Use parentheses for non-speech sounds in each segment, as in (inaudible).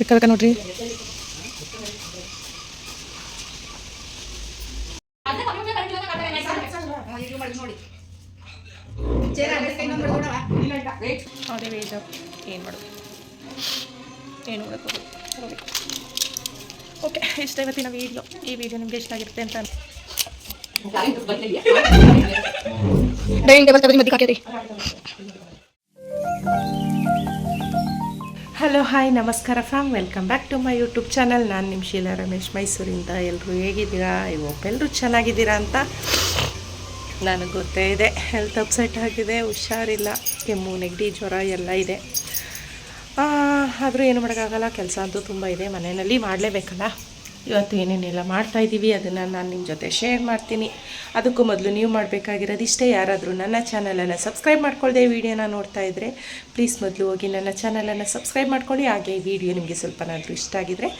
ಬೇಕಾ ನೋಡ್ರಿ. ಅದೇ ವೇಜ್ ಏನು ಮಾಡೋದು? ಏನು ಮಾಡೋದು? ಓಕೆ ಇಷ್ಟ ಇವತ್ತಿನ ವೀಡಿಯೋ ಈ ವಿಡಿಯೋ ನಿಮ್ಗೆ ಇಷ್ಟ ಆಗಿರುತ್ತೆ ಅಂತ ಡೈನಿಂಗ್ ಟೇಬಲ್ ತೆಗೆದು ಹಾಕಿರಿ ಹಲೋ ಹಾಯ್ ನಮಸ್ಕಾರ from welcome back to my YouTube channel ನಾನು ನಿಮ್ಮ ಶೀಲಾ ರಮೇಶ್, ಮೈಸೂರಿಂದ ಎಲ್ಲರೂ ಹೇಗಿದ್ದೀರಾ? ಇವತ್ತು ಎಲ್ಲರೂ ಚೆನ್ನಾಗಿದ್ದೀರಾ ಅಂತ ನನಗೆ ಗೊತ್ತೇ ಇದೆ. ಹೆಲ್ತ್ ಅಪ್ಸೆಟ್ ಆಗಿದೆ, ಹುಷಾರಿಲ್ಲ, ಕೆಮ್ಮು, ನೆಗಡಿ, ಜ್ವರ ಎಲ್ಲ ಇದೆ. ಆದರೂ ಏನು ಮಾಡೋಕ್ಕಾಗಲ್ಲ, ಕೆಲಸ ಅಂತೂ ತುಂಬ ಇದೆ, ಮನೆಯಲ್ಲಿ ಮಾಡಲೇಬೇಕಲ್ಲ? ಇವತ್ತು ಏನೇನೆಲ್ಲ ಮಾಡ್ತಾಯಿದ್ದೀವಿ ಅದನ್ನು ನಾನು ನಿಮ್ಮ ಜೊತೆ ಶೇರ್ ಮಾಡ್ತೀನಿ. ಅದಕ್ಕೂ ಮೊದಲು ನೀವು ಮಾಡಬೇಕಾಗಿರೋದು ಇಷ್ಟೇ. ಯಾರಾದರೂ ನನ್ನ ಚಾನಲನ್ನು ಸಬ್ಸ್ಕ್ರೈಬ್ ಮಾಡ್ಕೊಳ್ಳದೆ ವೀಡಿಯೋನ ನೋಡ್ತಾ ಇದ್ದರೆ ಪ್ಲೀಸ್ ಮೊದಲು ಹೋಗಿ ನನ್ನ ಚಾನಲನ್ನು ಸಬ್ಸ್ಕ್ರೈಬ್ ಮಾಡ್ಕೊಳ್ಳಿ. ಹಾಗೆ ಈ ವಿಡಿಯೋ ನಿಮಗೆ ಸ್ವಲ್ಪನಾದರೂ ಇಷ್ಟ ಆಗಿದ್ದರೆ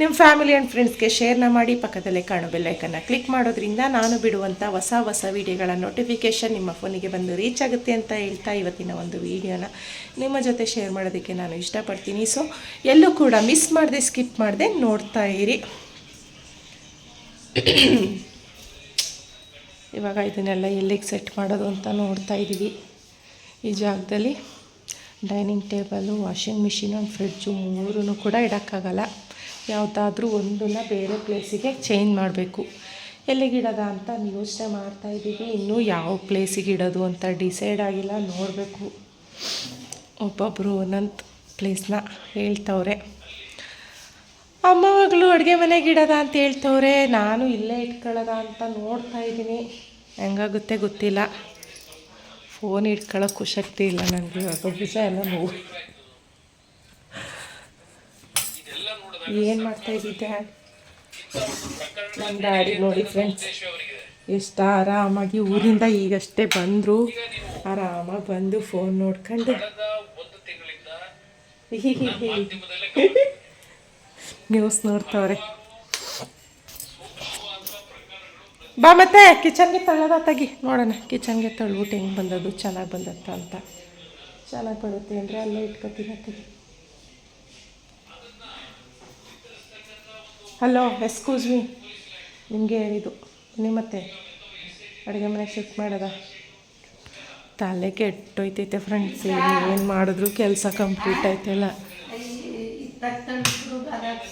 ನಿಮ್ಮ ಫ್ಯಾಮಿಲಿ ಆ್ಯಂಡ್ ಫ್ರೆಂಡ್ಸ್ಗೆ ಶೇರ್ನ ಮಾಡಿ. ಪಕ್ಕದಲ್ಲೇ ಕಾಣೋ ಬೆಲ್ಲೈಕನ್ನು ಕ್ಲಿಕ್ ಮಾಡೋದ್ರಿಂದ ನಾನು ಬಿಡುವಂಥ ಹೊಸ ಹೊಸ ವಿಡಿಯೋಗಳ ನೋಟಿಫಿಕೇಷನ್ ನಿಮ್ಮ ಫೋನಿಗೆ ಬಂದು ರೀಚ್ ಆಗುತ್ತೆ ಅಂತ ಹೇಳ್ತಾ ಇವತ್ತಿನ ಒಂದು ವಿಡಿಯೋನ ನಿಮ್ಮ ಜೊತೆ ಶೇರ್ ಮಾಡೋದಕ್ಕೆ ನಾನು ಇಷ್ಟಪಡ್ತೀನಿ. ಸೊ ಎಲ್ಲೂ ಕೂಡ ಮಿಸ್ ಮಾಡದೆ ಸ್ಕಿಪ್ ಮಾಡದೆ ನೋಡ್ತಾ ಇರಿ. (coughs) ಇವಾಗ ಇದನ್ನೆಲ್ಲ ಎಲ್ಲಿಗೆ ಸೆಟ್ ಮಾಡೋದು ಅಂತ ನೋಡ್ತಾ ಇದ್ದೀವಿ. ಈ ಜಾಗದಲ್ಲಿ dining table, washing machine fridge ಮೂರೂ ಕೂಡ ಇಡೋಕ್ಕಾಗಲ್ಲ. ಯಾವುದಾದ್ರೂ ಒಂದನ್ನು ಬೇರೆ ಪ್ಲೇಸಿಗೆ ಚೇಂಜ್ ಮಾಡಬೇಕು. ಎಲ್ಲಿಗಿಡೋದ ಅಂತ ಯೋಚನೆ ಮಾಡ್ತಾ ಇದ್ದೀವಿ. ಇನ್ನೂ ಯಾವ ಪ್ಲೇಸಿಗೆ ಇಡೋದು ಅಂತ ಡಿಸೈಡ್ ಆಗಿಲ್ಲ. ನೋಡಬೇಕು. ಒಬ್ಬೊಬ್ಬರು ಒಂದೊಂದು ಪ್ಲೇಸ್ನ ಹೇಳ್ತವ್ರೆ. ಅಮ್ಮ ಮಗಳು ಅಡುಗೆ ಮನೆಗೆ ಇಡೋದ ಅಂತ ಹೇಳ್ತವ್ರೆ ನಾನು ಇಲ್ಲೇ ಇಟ್ಕೊಳ್ಳೋದ ಅಂತ ನೋಡ್ತಾ ಇದ್ದೀನಿ. ಹೆಂಗಾಗುತ್ತೆ ಗೊತ್ತಿಲ್ಲ. ಫೋನ್ ಇಟ್ಕೊಳ್ಳೋಕ್ಕೂ ಶಕ್ತಿ ಇಲ್ಲ ನನಗೆ ಇವಾಗ ಎಲ್ಲ ನೋವು. ಏನು ಮಾಡ್ತಾ ನನ್ನ ಡ್ಯಾಡಿ ನೋಡಿ ಫ್ರೆಂಡ್ಸ್ ಎಷ್ಟು ಆರಾಮಾಗಿ ಊರಿಂದ ಈಗಷ್ಟೇ ಬಂದರು. ಆರಾಮಾಗಿ ಬಂದು ಫೋನ್ ನೋಡ್ಕೊಂಡು. ನ್ಯೂಸ್ ನೋಡ್ತವ್ರೆ. ಬಾ ಮತ್ತೆ, ಕಿಚನ್ಗೆ ತಳ್ಳದ ತಗಿ. ನೋಡೋಣ, ಕಿಚನ್ಗೆ ತಳ್ಬಿಟ್ಟು ಹೆಂಗೆ ಬಂದದ್ದು, ಚೆನ್ನಾಗಿ ಬಂದತ್ತ ಅಂತ. ಚೆನ್ನಾಗಿ ಬರುತ್ತೆ ಅಂದರೆ ಅಲ್ಲೇ ಇಟ್ಕೊತೀನಿ ತೆಗಿ ಹಲೋ ಎಸ್ಕೂಸ್ ಮೀ ನಿಮಗೆ ಹೇಳಿದ್ದು ಮತ್ತೆ. ಅಡುಗೆ ಮನೆ ಶಿಫ್ಟ್ ಮಾಡೋದ? ತಲೆ ಕೆಟ್ಟೋಯ್ತೈತೆ ಫ್ರೆಂಡ್ಸ್ ಏನು ಮಾಡಿದ್ರು ಕೆಲಸ ಕಂಪ್ಲೀಟ್ ಆಯ್ತಲ್ಲ.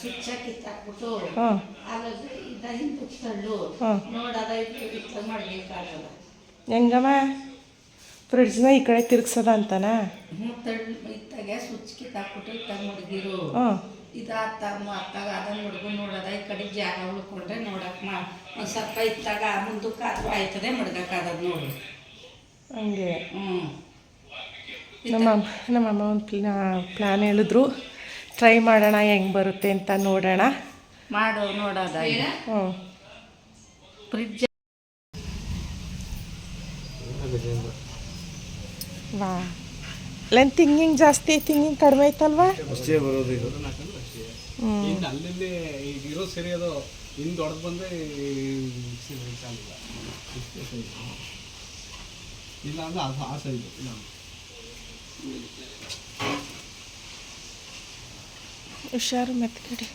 ಕಿತ್ತಾಕ್ಬಿಟ್ಟು ಹಾಂ ಇದ ತಳ್ಳು ಹಾಂ ನೋಡದ ಹೆಂಗಮ್ಮ ಫ್ರಿಡ್ಜ್ನ ಈ ಕಡೆ ತಿರ್ಗ್ಸದ ಅಂತನಾ? ಹ್ಞೂ ತಳ್ಳು ಇತ್ತಾಗೆ ಸ್ವಿಚ್ ಕಿತ್ತಾಕ್ಬಿಟ್ಟು ಇತ್ತಾಗ ಮಡಗಿರು. ಹಾಂ ಇದು ಅತ್ತ ಅತ್ತಾಗ ಅದನ್ನ ಮಡ್ಗು ನೋಡದ ಈ ಕಡೆ ಜಾಗ ಉಳ್ಕೊಂಡ್ರೆ ನೋಡಕ್ ಮಾ ಒಂದು ಸ್ವಲ್ಪ ಇತ್ತಾಗ ಮುಂದಕ್ಕೆ ಆಯ್ತದೆ ಮಡ್ಗಕ್ಕಾಗದು ನೋಡಿ. ಹಂಗೆ. ಹ್ಞೂ ನಮ್ಮ ನಮ್ಮಮ್ಮ ಒಂದು ಪ್ಲಾನ್ ಪ್ಲ್ಯಾನ್ ಹೇಳಿದ್ರು. ಟ್ರೈ ಮಾಡೋಣ ಹೆಂಗೆ ಬರುತ್ತೆ ಅಂತ ನೋಡೋಣ. ಮಾಡು ನೋಡೋದ ಹ್ಞೂ. ಫ್ರಿಜ್ ವಾ. ಲೆಂತ್ ತಿಂಗಿಂಗ್ ಜಾಸ್ತಿ ತಿಂಗಿಂಗ್ ಕಡಿಮೆ ಐತಲ್ವಾ? ಅಷ್ಟೇ ಬರೋದು ಇದು. ಹ್ಞೂ. ಇನ್ನು ಅಲ್ಲಲ್ಲಿ ಈಗ ಇರೋ ಸರಿ ಅದು ಇನ್ನು ದೊಡ್ಡದು ಬಂದರೆ ಚಾಲಿಲ್ಲ ಇಲ್ಲ ಅಂದ್ರೆ ಅದು ಆ ಇದೆ ಇಲ್ಲ ಹುಷಾರು ಮೆತ್ಕಡಿ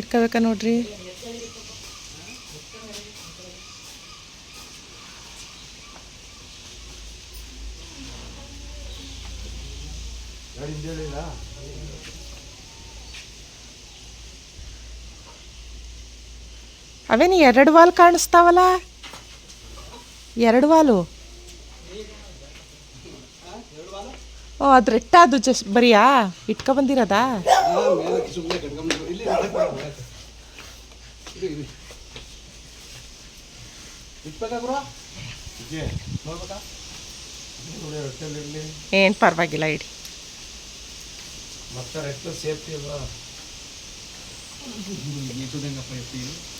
ಇಟ್ಕೋಬೇಕಾ ನೋಡ್ರಿ. ಅವೇನು ಎರಡು ವಾಲ್ ಕಾಣಿಸ್ತಾವಲ್ಲ? ಎರಡು ವಾಲು? ಓ ಅದು ರೆಟ್ಟ ಅದು ಜಸ್ಟ್ ಬರಿಯಾ? ಇಟ್ಕೊ ಬಂದಿರೋದಾ? ಮೇಲಕ್ಕೆ ಸುಮ್ಮನೆ ಕಟ್ಕೊಂಡ್ಬಿಟ್ಟು ಇಲ್ಲಿ ನೋಡಿ ಏನು ಪರವಾಗಿಲ್ಲ ಇಡಿ.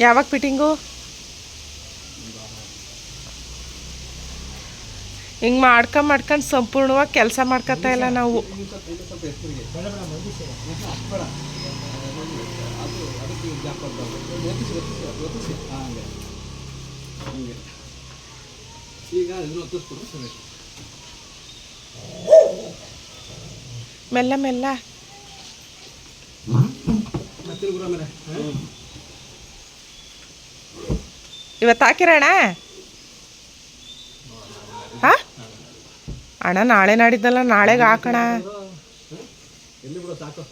ಯಾವಾಗ ಫಿಟ್ಟಿಂಗು ಹಿಂಗೆ ಮಾಡ್ಕೊಂಡು ಮಾಡ್ಕೊಂಡು ಸಂಪೂರ್ಣವಾಗಿ ಕೆಲಸ ಮಾಡ್ಕೊತಾ ಇಲ್ಲ ನಾವು. ಮೆಲ್ಲ ಮೆಲ್ಲ. ಇವತ್ತು ಹಾಕಿರೋಣ? ಹಾ? ಅಣ್ಣ ನಾಳೆ ನಾಡಿದ್ದಲ್ಲ ನಾಳೆಗೆ ಹಾಕೋಣ. ಎಲ್ಲಿ ಬಿಡೋ ಸಾಕು.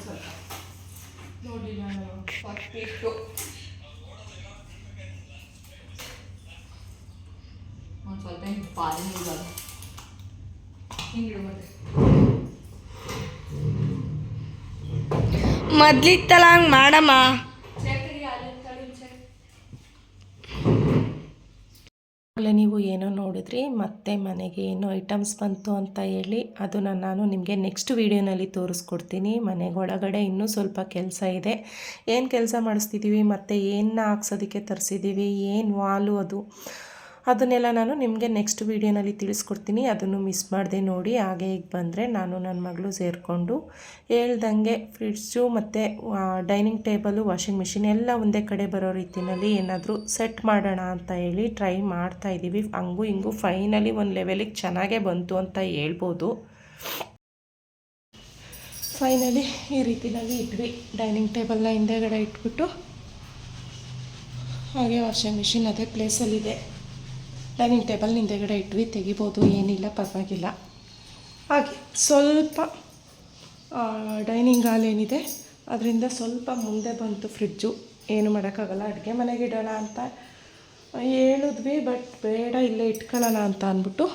ಸ್ವಲ್ಪ. ನೋಡಿ ನಾನು ಫಸ್ಟ್ ನೋಡಿ ಚೇರ ಒಂದು ಸ್ವಲ್ಪ ಹಿಂಗೆ ಇವಾಗ ಮೊದ್ಲಿತ್ತಲ್ಲ ಹಂಗೆ ಮಾಡಮ್ಮ. ನೀವು ಏನೋ ನೋಡಿದ್ರಿ ಮತ್ತೆ ಮನೆಗೆ ಏನೋ ಐಟಮ್ಸ್ ಬಂತು ಅಂತ ಹೇಳಿ ಅದನ್ನು ನಾನು ನಿಮಗೆ ನೆಕ್ಸ್ಟ್ ವೀಡಿಯೋನಲ್ಲಿ ತೋರಿಸ್ಕೊಡ್ತೀನಿ. ಮನೆಗೆ ಒಳಗಡೆ ಇನ್ನೂ ಸ್ವಲ್ಪ ಕೆಲಸ ಇದೆ. ಏನು ಕೆಲಸ ಮಾಡಿಸ್ತಿದ್ದೀವಿ ಮತ್ತು ಏನನ್ನ ಹಾಕ್ಸೋದಕ್ಕೆ ತರಿಸಿದ್ದೀವಿ ಏನು ವಾಲು ಅದು. ಅದನ್ನೆಲ್ಲ ನಾನು ನಿಮಗೆ ನೆಕ್ಸ್ಟ್ ವೀಡಿಯೋನಲ್ಲಿ ತಿಳಿಸ್ಕೊಡ್ತೀನಿ. ಅದನ್ನು ಮಿಸ್ ಮಾಡದೆ ನೋಡಿ, ಹಾಗೆ ಈಗ ಬಂದರೆ ನಾನು ನನ್ನ ಮಗಳು ಸೇರಿಕೊಂಡು ಹೇಳ್ದಂಗೆ ಫ್ರಿಡ್ಜು ಮತ್ತು ಡೈನಿಂಗ್ ಟೇಬಲು ವಾಷಿಂಗ್ ಮಿಷಿನ್ ಎಲ್ಲ ಒಂದೇ ಕಡೆ ಬರೋ ರೀತಿಯಲ್ಲಿ ಏನಾದರೂ ಸೆಟ್ ಮಾಡೋಣ ಅಂತ ಹೇಳಿ ಟ್ರೈ ಮಾಡ್ತಾ ಇದ್ದೀವಿ. ಹಂಗೂ ಹಿಂಗೂ ಫೈನಲಿ ಒಂದು ಲೆವೆಲಿಗೆ ಚೆನ್ನಾಗೇ ಬಂತು ಅಂತ ಹೇಳ್ಬೋದು. ಫೈನಲಿ ಈ ರೀತಿಯಲ್ಲಿ ಇಟ್ವಿ ಡೈನಿಂಗ್ ಟೇಬಲ್ನ ಹಿಂದೆಗಡೆ ಇಟ್ಬಿಟ್ಟು, ಹಾಗೆ ವಾಷಿಂಗ್ ಮಿಷಿನ್ ಅದೇ ಪ್ಲೇಸಲ್ಲಿದೆ ಡೈನಿಂಗ್ ಟೇಬಲ್ ಹಿಂದೆಗಡೆ ಇಟ್ವಿ, ತೆಗಿಬೋದು, ಏನಿಲ್ಲ, ಪರವಾಗಿಲ್ಲ. ಹಾಗೆ ಸ್ವಲ್ಪ ಡೈನಿಂಗ್ ಹಾಲ್ ಏನಿದೆ, ಅದರಿಂದ ಸ್ವಲ್ಪ ಮುಂದೆ ಬಂತು ಫ್ರಿಡ್ಜು ಏನು ಮಾಡೋಕ್ಕಾಗಲ್ಲ, ಅಡುಗೆ ಮನೆಗೆ ಇಡೋಣ ಅಂತ ಹೇಳಿದ್ವಿ ಬಟ್ ಬೇಡ, ಇಲ್ಲೇ ಇಟ್ಕೊಳ್ಳೋಣ ಅಂತ ಅಂದ್ಬಿಟ್ಟು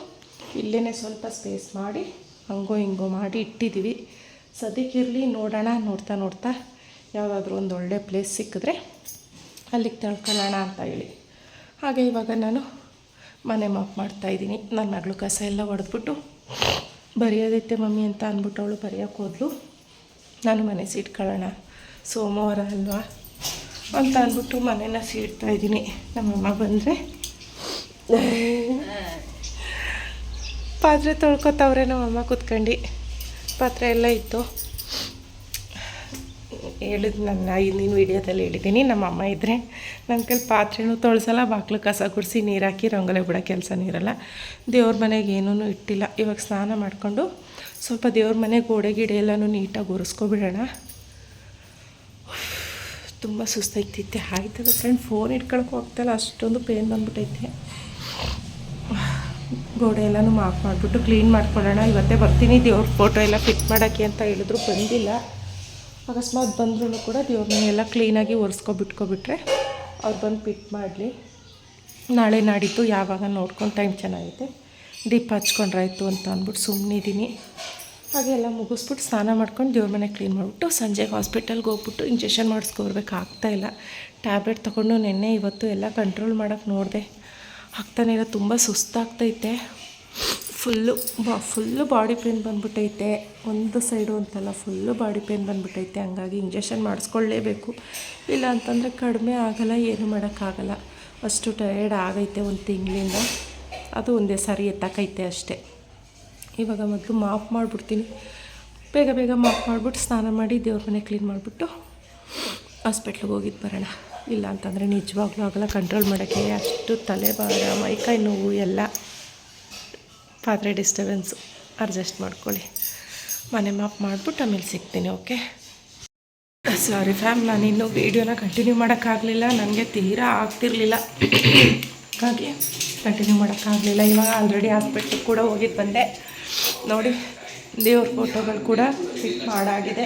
ಇಲ್ಲೇ ಸ್ವಲ್ಪ ಸ್ಪೇಸ್ ಮಾಡಿ, ಹಂಗೋ ಹಿಂಗೋ ಮಾಡಿ ಇಟ್ಟಿದ್ದೀವಿ ಸದ್ಯಕ್ಕಿರಲಿ ನೋಡೋಣ, ನೋಡ್ತಾ ನೋಡ್ತಾ ಯಾವುದಾದ್ರೂ ಒಂದು ಒಳ್ಳೆ ಪ್ಲೇಸ್ ಸಿಕ್ಕಿದ್ರೆ ಅಲ್ಲಿಗೆ ತಳ್ಕೊಳ್ಳೋಣ ಅಂತ ಹೇಳಿ. ಹಾಗೆ ಇವಾಗ ನಾನು ಮನೆ ಮಾಪ್ ಮಾಡ್ತಾಯಿದ್ದೀನಿ ನನ್ನ ಮಗಳು ಕಸ ಎಲ್ಲ ಹೊಡೆದ್ಬಿಟ್ಟು ಬರೆಯೋದೈತೆ ಮಮ್ಮಿ ಅಂತ ಅಂದ್ಬಿಟ್ಟು ಅವಳು ಬರೆಯೋಕೆ ಹೋದ್ಲು. ನಾನು ಮನೆ ಸೀಟ್ಕೊಳ್ಳೋಣ ಸೋಮವಾರ ಅಲ್ವಾ? ಅಂತ ಅಂದ್ಬಿಟ್ಟು ಮನೇನ ಸೀಡ್ತಾ ಇದ್ದೀನಿ. ನಮ್ಮಮ್ಮ ಬಂದರೆ, ಪಾತ್ರೆ ತೊಳ್ಕೊತವ್ರೆ ನಮ್ಮಮ್ಮ ಕೂತ್ಕೊಂಡು. ಪಾತ್ರೆ ಎಲ್ಲ ಇತ್ತು. ಹೇಳಿದ್ ನನ್ನ ಹಿಂದಿನ ವೀಡಿಯೋದಲ್ಲಿ ಹೇಳಿದ್ದೀನಿ. ನಮ್ಮ ಅಮ್ಮ ಇದ್ದರೆ ನನ್ನ ಕೈಲಿ ಪಾತ್ರೆನೂ ತೊಳ್ಸಲ್ಲ, ಬಾಕ್ಲು ಕಸ ಗುಡಿಸಿ ನೀರು ಹಾಕಿ ರಂಗೋಲೆ ಬಿಡೋ ಕೆಲಸ ನೀರಲ್ಲ. ದೇವ್ರ ಮನೆಗೆ ಏನೂ ಇಟ್ಟಿಲ್ಲ. ಇವಾಗ ಸ್ನಾನ ಮಾಡಿಕೊಂಡು ಸ್ವಲ್ಪ ದೇವ್ರ ಮನೆ ಗೋಡೆ ಗಿಡ ಎಲ್ಲನೂ ನೀಟಾಗಿ ಒರೆಸ್ಕೊಬಿಡೋಣ. ತುಂಬ ಸುಸ್ತಾಗ್ತಿತ್ತೆ. ಆಯ್ತದ ಫ್ರೆಂಡ್ ಫೋನ್ ಇಟ್ಕೊಳಕ್ಕೆ ಹೋಗ್ತಾಯಿಲ್ಲ ಅಷ್ಟೊಂದು ಪೇನ್ ಬಂದ್ಬಿಟ್ಟೈತೆ ಗೋಡೆ ಎಲ್ಲನೂ ಮಾಫ್ ಮಾಡಿಬಿಟ್ಟು ಕ್ಲೀನ್ ಮಾಡ್ಕೊಳ್ಳೋಣ. ಇವತ್ತೇ ಬರ್ತೀನಿ ದೇವ್ರ ಫೋಟೋ ಎಲ್ಲ ಫಿಟ್ ಮಾಡೋಕ್ಕೆ ಅಂತ ಹೇಳಿದ್ರು, ಬಂದಿಲ್ಲ. ಅಕಸ್ಮಾತ್ ಬಂದ್ರೂ ಕೂಡ ದೇವ್ರ ಮನೆ ಎಲ್ಲ ಕ್ಲೀನಾಗಿ ಒರೆಸ್ಕೊಬಿಟ್ಕೊಬಿಟ್ರೆ ಅವ್ರು ಬಂದು ಪಿಟ್ ಮಾಡಲಿ. ನಾಳೆ ನಾಡಿದ್ದು ಯಾವಾಗ ನೋಡ್ಕೊಂಡು ಟೈಮ್ ಚೆನ್ನಾಗೈತೆ. ದೀಪ ಹಚ್ಕೊಂಡ್ರಾಯ್ತು ಅಂತ ಅಂದ್ಬಿಟ್ಟು ಸುಮ್ಮನಿದ್ದೀನಿ ಹಾಗೆ ಎಲ್ಲ ಮುಗಿಸ್ಬಿಟ್ಟು ಸ್ನಾನ ಮಾಡ್ಕೊಂಡು ದೇವ್ರ ಮನೆ ಕ್ಲೀನ್ ಮಾಡಿಬಿಟ್ಟು ಸಂಜೆಗೆ ಹಾಸ್ಪಿಟಲ್ಗೆ ಹೋಗ್ಬಿಟ್ಟು ಇಂಜೆಕ್ಷನ್ ಇಲ್ಲ. ಟ್ಯಾಬ್ಲೆಟ್ ತೊಗೊಂಡು ನೆನ್ನೆ ಇವತ್ತು ಎಲ್ಲ ಕಂಟ್ರೋಲ್ ಮಾಡೋಕ್ಕೆ ನೋಡಿದೆ. ಆಗ್ತಾನೆ ಇಲ್ಲ, ತುಂಬ ಸುಸ್ತಾಗ್ತೈತೆ. ಫುಲ್ಲು, ಬಾ, ಫುಲ್ಲು ಬಾಡಿ ಪೇನ್ ಬಂದ್ಬಿಟ್ಟೈತೆ ಒಂದು ಸೈಡು ಅಂತಲ್ಲ, ಫುಲ್ಲು ಬಾಡಿ ಪೇನ್ ಬಂದ್ಬಿಟ್ಟೈತೆ ಹಂಗಾಗಿ ಇಂಜೆಕ್ಷನ್ ಮಾಡಿಸ್ಕೊಳ್ಳೇಬೇಕು. ಇಲ್ಲ ಅಂತಂದರೆ ಕಡಿಮೆ ಆಗಲ್ಲ, ಏನು ಮಾಡೋಕ್ಕಾಗಲ್ಲ. ಅಷ್ಟು ಟಯರ್ಡ್ ಆಗೈತೆ ಒಂದು ತಿಂಗಳಿಂದ. ಅದು ಒಂದೇ ಸಾರಿ ಎತ್ತಕ್ಕೈತೆ ಅಷ್ಟೇ. ಇವಾಗ ಮೊದಲು ಮಾಫ್ ಮಾಡಿಬಿಡ್ತೀನಿ. ಬೇಗ ಬೇಗ ಮಾಫ್ ಮಾಡಿಬಿಟ್ಟು ಸ್ನಾನ ಮಾಡಿ ದೇವ್ರ ಮನೆ ಕ್ಲೀನ್ ಮಾಡಿಬಿಟ್ಟು ಹಾಸ್ಪಿಟ್ಲಿಗೆ ಹೋಗಿದ್ದು ಬರೋಣ. ಇಲ್ಲ ಅಂತಂದರೆ ನಿಜವಾಗ್ಲೂ ಆಗಲ್ಲ ಕಂಟ್ರೋಲ್ ಮಾಡೋಕ್ಕೆ ಅಷ್ಟು ತಲೆ ಭಾರ ಮೈಕೈ ನೋವು ಎಲ್ಲ. ಪಾತ್ರೆ ಡಿಸ್ಟರ್ಬೆನ್ಸು ಅಡ್ಜಸ್ಟ್ ಮಾಡ್ಕೊಳ್ಳಿ. ಮನೆ ಮಾಪ್ ಮಾಡಿಬಿಟ್ಟು ಆಮೇಲೆ ಸಿಗ್ತೀನಿ ಓಕೆ ಸಾರಿ ಫ್ಯಾಮ್ ನಾನು ಇನ್ನೂ ವೀಡಿಯೋನ ಕಂಟಿನ್ಯೂ ಮಾಡೋಕ್ಕಾಗಲಿಲ್ಲ. ನನಗೆ ತೀರಾ ಆಗ್ತಿರಲಿಲ್ಲ. ಹಾಗಾಗಿ ಕಂಟಿನ್ಯೂ ಮಾಡೋಕ್ಕಾಗಲಿಲ್ಲ. ಇವಾಗ ಆಲ್ರೆಡಿ ಹಾಸ್ಪಿಟ್ಲಿಗೆ ಕೂಡ ಹೋಗಿದ್ದು ಬಂದೆ. ನೋಡಿ, ದೇವ್ರ ಫೋಟೋಗಳು ಕೂಡ ಫಿಟ್ ಮಾಡಾಗಿದೆ.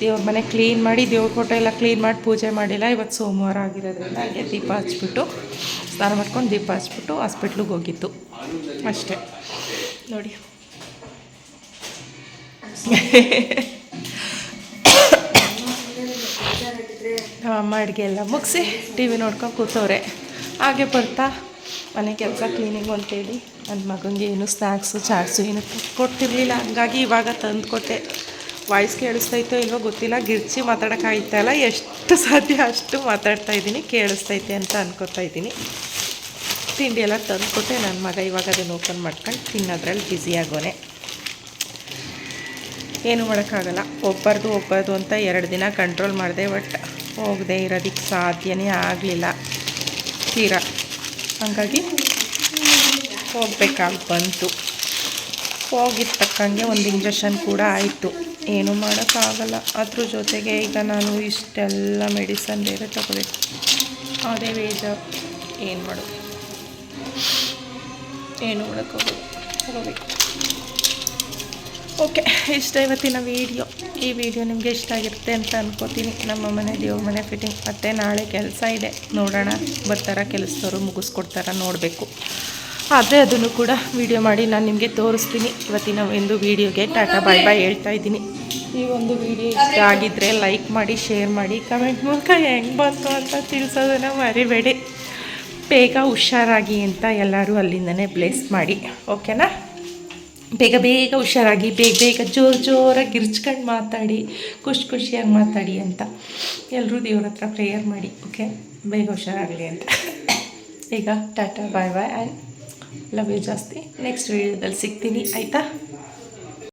ದೇವ್ರ ಮನೆ ಕ್ಲೀನ್ ಮಾಡಿ, ದೇವ್ರ ಫೋಟೋ ಎಲ್ಲ ಕ್ಲೀನ್ ಮಾಡಿ ಪೂಜೆ ಮಾಡಿಲ್ಲ. ಇವತ್ತು ಸೋಮವಾರ ಆಗಿರೋದ್ರಿಂದ ಹಾಗೆ ದೀಪ ಹಚ್ಬಿಟ್ಟು ಸ್ನಾನ ಮಾಡ್ಕೊಂಡು ದೀಪ ಹಚ್ಬಿಟ್ಟು ಹಾಸ್ಪಿಟ್ಲಿಗೆ ಹೋಗಿತ್ತು ಅಷ್ಟೇ. ನೋಡಿ. ಅಮ್ಮ ಅಡುಗೆ ಎಲ್ಲ ಮುಗಿಸಿ ಟಿ ವಿ ನೋಡ್ಕೊಂಡು ಕೂತವ್ರೆ. ಹಾಗೆ ಬರ್ತಾ ಮನೆ ಕೆಲಸ ಕ್ಲೀನಿಂಗ್ ಅಂತೇಳಿ. ನನ್ನ ಮಗನಿಗೆ ಏನು ಸ್ನ್ಯಾಕ್ಸು ಚಾಟ್ಸು ಏನು ಕೊಟ್ಟಿರಲಿಲ್ಲ. ಹಂಗಾಗಿ ಇವಾಗ ತಂದು ಕೊಟ್ಟೆ. ವಾಯ್ಸ್ ಕೇಳಿಸ್ತೈತೋ ಇಲ್ವೋ ಗೊತ್ತಿಲ್ಲ. ಗಿರ್ಚಿ ಮಾತಾಡೋಕ್ಕಾಯ್ತಲ್ಲ ಎಷ್ಟು ಸಾಧ್ಯ ಅಷ್ಟು ಮಾತಾಡ್ತಾ ಇದ್ದೀನಿ. ಕೇಳಿಸ್ತೈತೆ ಅಂತ ಅನ್ಕೋತಾ ಇದ್ದೀನಿ. ತಿಂಡಿ ಎಲ್ಲ ತಂದುಕೊಟ್ಟೆ. ನನ್ನ ಮಗ ಇವಾಗ ಅದನ್ನು ಓಪನ್ ಮಾಡ್ಕೊಂಡು ತಿನ್ನೋದ್ರಲ್ಲಿ ಬ್ಯುಸಿ ಆಗೋನೆ. ಏನು ಮಾಡೋಕ್ಕಾಗಲ್ಲ. ಒಬ್ಬರದು ಒಬ್ಬರದು ಅಂತ ಎರಡು ದಿನ ಕಂಟ್ರೋಲ್ ಮಾಡಿದೆ ಬಟ್ ಹೋಗದೆ ಇರೋದಕ್ಕೆ ಸಾಧ್ಯನೇ ಆಗಲಿಲ್ಲ. ತೀರಾ. ಹಂಗಾಗಿ ಹೋಗ್ಬೇಕಾಗಿ ಬಂತು. ಹೋಗಿದ ತಕ್ಕಂಗೆ ಒಂದು ಇಂಜೆಕ್ಷನ್ ಕೂಡ ಆಯಿತು. ಏನು ಮಾಡೋಕ್ಕಾಗಲ್ಲ. ಅದ್ರ ಜೊತೆಗೆ ಈಗ ನಾನು ಇಷ್ಟೆಲ್ಲ ಮೆಡಿಸನ್ ಬೇರೆ ತಗೋಬೇಕು. ಅದೇ ಬೇಜಾರು ಏನು ಮಾಡೋದು? ಏನು ಮಾಡೋಕ್ಕಾಗಲ್ಲ ತಗೋಬೇಕು ಓಕೆ ಇಷ್ಟ ಇವತ್ತಿನ ವೀಡಿಯೋ ಈ ವಿಡಿಯೋ ನಿಮಗೆ ಇಷ್ಟ ಆಗಿರುತ್ತೆ ಅಂತ ಅನ್ಕೋತೀನಿ. ನಮ್ಮ ಮನೆ ದೇವ್ರ ಮನೆ ಫಿಟ್ಟಿಂಗ್ ಮತ್ತು ನಾಳೆ ಕೆಲಸ ಇದೆ. ನೋಡೋಣ. ಬರ್ತಾರ ಕೆಲಸದವರು ಮುಗಿಸ್ಕೊಡ್ತಾರ ನೋಡಬೇಕು. ಆದರೆ ಅದನ್ನು ಕೂಡ ವಿಡಿಯೋ ಮಾಡಿ ನಾನು ನಿಮಗೆ ತೋರಿಸ್ತೀನಿ. ಇವತ್ತಿನ ಒಂದು ವೀಡಿಯೋಗೆ ಟಾಟಾ ಬಾಯ್ ಬಾಯ್ ಹೇಳ್ತಾ ಇದ್ದೀನಿ. ಈ ಒಂದು ವಿಡಿಯೋ ಇಷ್ಟ ಆಗಿದ್ದರೆ ಲೈಕ್ ಮಾಡಿ ಶೇರ್ ಮಾಡಿ ಕಮೆಂಟ್ ಮೂಲಕ ಹೆಂಗೆ ಬಂತು ಅಂತ ತಿಳಿಸೋದನ್ನು ಮರಿಬೇಡಿ. ಬೇಗ ಹುಷಾರಾಗಿ ಅಂತ ಎಲ್ಲರೂ ಅಲ್ಲಿಂದನೇ ಬ್ಲೇಸ್ ಮಾಡಿ. ಓಕೆನಾ ಬೇಗ ಬೇಗ ಹುಷಾರಾಗಿ ಬೇಗ ಬೇಗ ಜೋರು ಜೋರಾಗಿ ಗಿರ್ಚ್ಕೊಂಡು ಮಾತಾಡಿ ಖುಷಿ ಖುಷಿಯಾಗಿ ಮಾತಾಡಿ ಅಂತ ಎಲ್ಲರೂ ದೇವ್ರ ಹತ್ರ ಪ್ರೇಯರ್ ಮಾಡಿ. ಓಕೆ ಬೇಗ ಹುಷಾರಾಗಲಿ ಅಂತ. (coughs) ಈಗ tata bye bye. And love you ಜಾಸ್ತಿ ನೆಕ್ಸ್ಟ್ ವೀಡಿಯೋದಲ್ಲಿ ಸಿಗ್ತೀನಿ ಆಯಿತಾ?